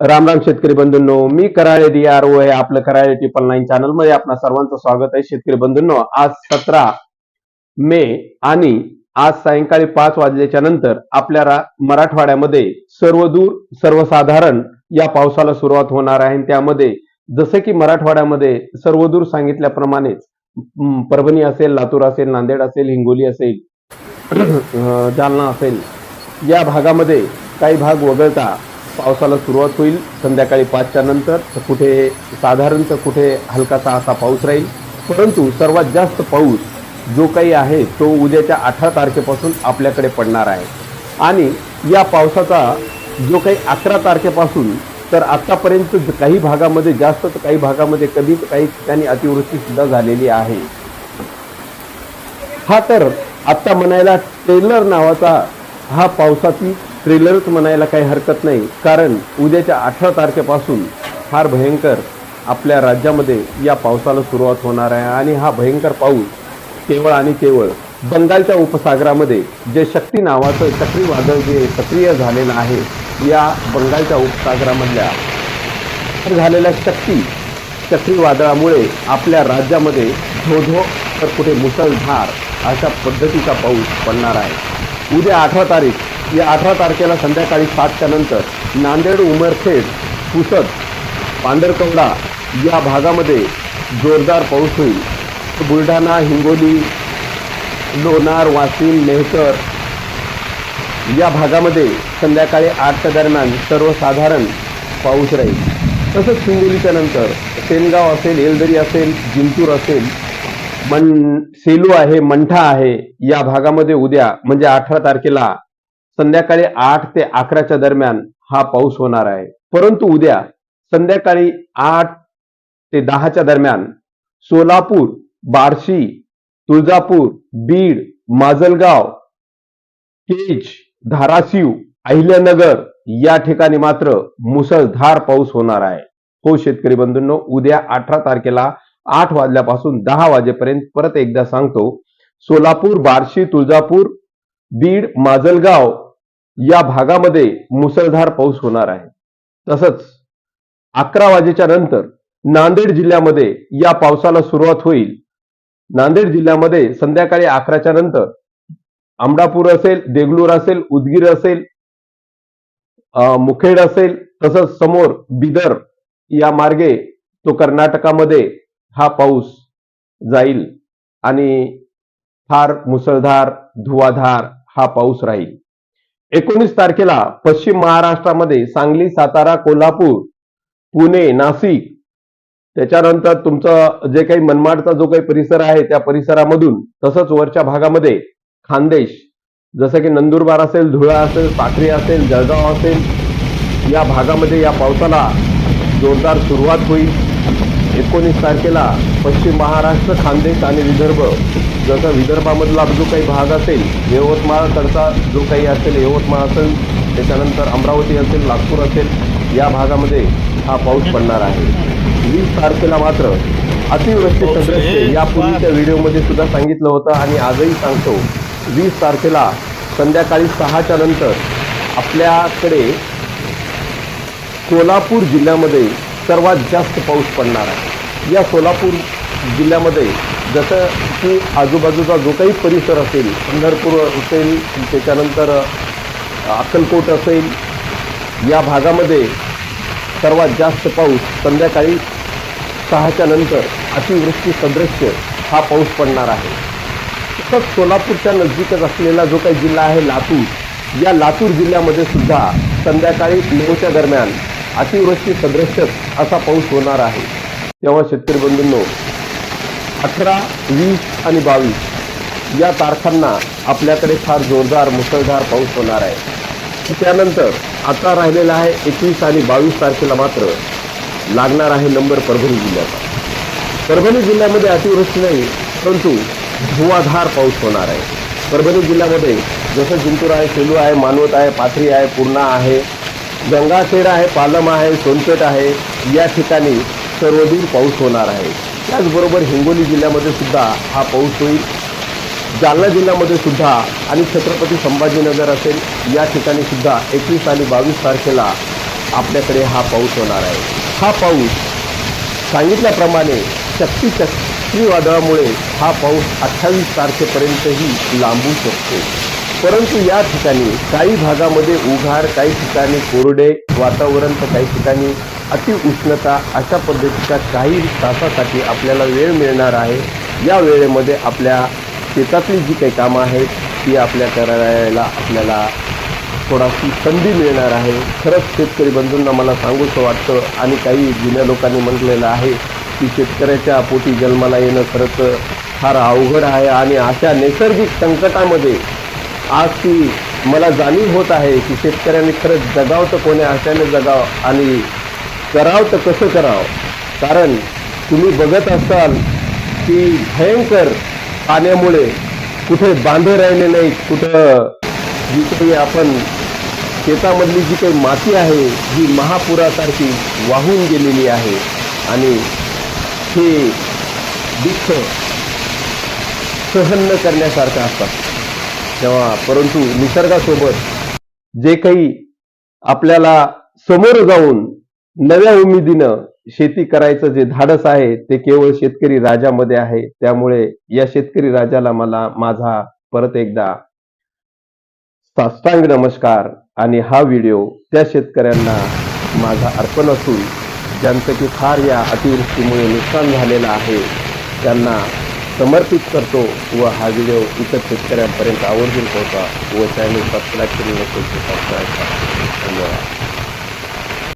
राम राम शेतकरी बंधूंनो मी Karale D R O आहे आपलं कराळे ट्रिपल नाईन चॅनलमध्ये आपणा सर्वांचं स्वागत आहे. शेतकरी बंधूंनो आज सतरा मे आणि आज सायंकाळी पाच वाजल्याच्या नंतर आपल्या रा- मराठवाड्यामध्ये सर्वदूर सर्वसाधारण या पावसाला सुरुवात होणार आहे. आणि त्यामध्ये जसं की मराठवाड्यामध्ये सर्वदूर सांगितल्याप्रमाणेच परभणी असेल लातूर असेल नांदेड असेल हिंगोली असेल जालना असेल या भागामध्ये काही भाग वगळता पावसाला सुरुवात होईल संध्याकाळी पाचच्या नंतर कुठे साधारण तर कुठे हलकासा असा पाऊस राहील. परंतु सर्वात जास्त पाऊस जो काही आहे तो उद्याच्या अठरा तारखेपासून आपल्याकडे पडणार आहे. आणि या पावसाचा जो काही अकरा तारखेपासून तर आतापर्यंत काही भागामध्ये जास्त तर काही भागामध्ये कधीच काही ठिकाणी अतिवृष्टीसुद्धा झालेली आहे. हा तर आत्ता म्हणायला टेलर नावाचा हा पावसाची थ्रिलरच म्हणायला काही हरकत नाही. कारण उद्याच्या अठरा तारखेपासून फार भयंकर आपल्या राज्यामध्ये या पावसाला सुरुवात होणार आहे. आणि हा भयंकर पाऊस केवळ आणि केवळ बंगालच्या उपसागरामध्ये जे शक्ती नावाचं चक्रीवादळ जे सक्रिय झालेलं आहे या बंगालच्या उपसागरामधल्या तर झालेल्या शक्ती चक्रीवादळामुळे आपल्या राज्यामध्ये धोधो तर कुठे मुसळधार अशा पद्धतीचा पाऊस पडणार आहे. उद्या अठरा तारीख या अठरा तारखेला संध्याकाळी सातच्या नंतर नांदेड उमरखेड पुसद पांढरकवडा या भागामध्ये जोरदार पाऊस होईल. बुलढाणा हिंगोली लोणार वाशिम मेहकर या भागामध्ये संध्याकाळी आठच्या दरम्यान सर्वसाधारण पाऊस राहील. तसंच हिंगोलीच्या नंतर सेनगाव असेल एलदरी असेल जिंतूर असेल मन सेलू आहे मंठा आहे या भागामध्ये उद्या म्हणजे अठरा तारखेला संध्याकाळी आठ ते अकराच्या दरम्यान हा पाऊस होणार आहे. परंतु उद्या संध्याकाळी आठ ते दहाच्या दरम्यान सोलापूर बार्शी तुळजापूर बीड माजलगाव केज धाराशिव अहिल्यानगर या ठिकाणी मात्र मुसळधार पाऊस होणार आहे. हो शेतकरी बंधूंनो उद्या अठरा तारखेला आठ वाजल्यापासून दहा वाजेपर्यंत परत एकदा सांगतो सोलापूर बार्शी तुळजापूर बीड माजलगाव या भागामध्ये मुसळधार पाऊस होणार आहे. तसंच अकरा वाजेच्या नंतर नांदेड जिल्ह्यामध्ये या पावसाला सुरुवात होईल. नांदेड जिल्ह्यामध्ये संध्याकाळी अकराच्या नंतर आमडापूर असेल देगलूर असेल उदगीर असेल अं, मुखेड असेल तसंच समोर बिदर या मार्गे तो कर्नाटकामध्ये हा पाऊस जाईल आणि फार मुसळधार धुवाधार हा पाऊस राहील. एकोणीस तारखेला पश्चिम महाराष्ट्रामध्ये सांगली सातारा कोल्हापूर पुणे नाशिक त्याच्यानंतर तुमचं जे काही मनमाडचा जो काही परिसर आहे त्या परिसरामधून तसंच वरच्या भागामध्ये खानदेश जसं की नंदुरबार असेल धुळा असेल साखरी असेल जळगाव असेल या भागामध्ये या पावसाला जोरदार सुरुवात होईल. एकोणीस तारखेला पश्चिम महाराष्ट्र खानदेश आणि विदर्भ. जसं विदर्भामधला जो काही भाग असेल यवतमाळकडचा जो काही असेल यवतमाळ असेल त्याच्यानंतर अमरावती असेल नागपूर असेल या भागामध्ये हा पाऊस पडणार आहे. वीस तारखेला मात्र अतिवृष्टी सदृश्य यापूर्वीच्या व्हिडिओमध्ये सुद्धा सांगितलं होतं आणि आजही सांगतो. वीस तारखेला संध्याकाळी सहाच्या नंतर आपल्याकडे सोलापूर जिल्ह्यामध्ये सर्वात जास्त पाऊस पडणार आहे. या सोलापूर जिल्ह्यामध्ये जसं की आजूबाजूचा जो काही परिसर असेल पंढरपूर असेल त्याच्यानंतर अक्कलकोट असेल या भागामध्ये सर्वात जास्त पाऊस संध्याकाळी सहाच्या नंतर अतिवृष्टी सदृश्य हा पाऊस पडणार आहे. तसंच सोलापूरच्या नजदीकच असलेला जो काही जिल्हा आहे लातूर या लातूर जिल्ह्यामध्ये सुद्धा संध्याकाळी नऊच्या दरम्यान अतिवृष्टी सदृश असा पाऊस होणार आहे. तेव्हा शेतकरी बंधूंनो अठरा वीस आणि बावीस या तारखांना आपल्याकडे फार जोरदार मुसळधार पाऊस होणार आहे. त्यानंतर आता राहिलेला आहे एकवीस आणि बावीस तारखेला मात्र लागणार आहे नंबर परभणी जिल्ह्याचा. परभणी जिल्ह्यामध्ये अतिवृष्टी नाही परंतु धुवाधार पाऊस होणार आहे. परभणी जिल्ह्यामध्ये जसं जिंतूर आहे सेलू आहे मानवत आहे पाथरी आहे पूर्णा आहे गंगाखेड आहे पालम आहे सोनपेठ आहे या ठिकाणी सर्वदूर पाऊस होणार आहे. त्याचबरोबर हिंगोली जिल्ह्यामध्ये सुद्धा हा पाऊस होईल. जालना जिल्ह्यामध्ये सुद्धा आणि छत्रपती संभाजीनगर असेल या ठिकाणी सुद्धा एकवीस आणि बावीस तारखेला आपल्याकडे हा पाऊस होणार आहे. हा पाऊस सांगितल्याप्रमाणे शक्ती चक्रीवादळामुळे हा पाऊस अठ्ठावीस तारखेपर्यंतही लांबू शकतो. परंतु या ठिकाणी काही भागामध्ये उघाड काही ठिकाणी कोरडे वातावरण तर काही ठिकाणी अतिउष्णता अशा पद्धतीच्या काही तासासाठी आपल्याला वेळ मिळणार आहे. या वेळेमध्ये आपल्या शेतातली जी काही कामं आहेत ती आपल्या करायला आपल्याला थोडाशी संधी मिळणार आहे. खरंच शेतकरी बंधूंना मला सांगूसं वाटतं आणि काही जुन्या लोकांनी म्हटलेलं आहे की शेतकऱ्याच्या पोटी जन्माला येणं खरंच फार अवघड आहे आणि अशा नैसर्गिक संकटामध्ये आज ती मला जाणीव होत आहे की शेतकऱ्यांनी खरंच जगावं तर कोण्या आशाने जगावं आणि करावं तर कसं करावं? कारण तुम्ही बघत असाल की भयंकर पाण्यामुळे कुठे बांधे राहिले नाहीत कुठं जी काही आपण शेतामधली जी काही माती आहे जी महापुरासारखी वाहून गेलेली आहे. आणि हे दुःख सहन करण्यासारखं असतात तेव्हा परंतु निसर्गासोबत जे काही आपल्याला समोर जाऊन नव्या उमेदीनं शेती करायचं जे धाडस आहे ते केवळ शेतकरी राजामध्ये आहे. त्यामुळे या शेतकरी राजाला मला माझा परत एकदा साष्टांग नमस्कार आणि हा व्हिडिओ त्या शेतकऱ्यांना माझा अर्पण असून ज्यांचं की फार या अतिवृष्टीमुळे नुकसान झालेलं आहे त्यांना समर्पित करतो व हा व्हिडिओ इतर शेतकऱ्यांपर्यंत आवर्जून पोहोचा व चॅनल सबस्क्राईब करू नसेल तर सबस्क्राईब करा धन्यवाद.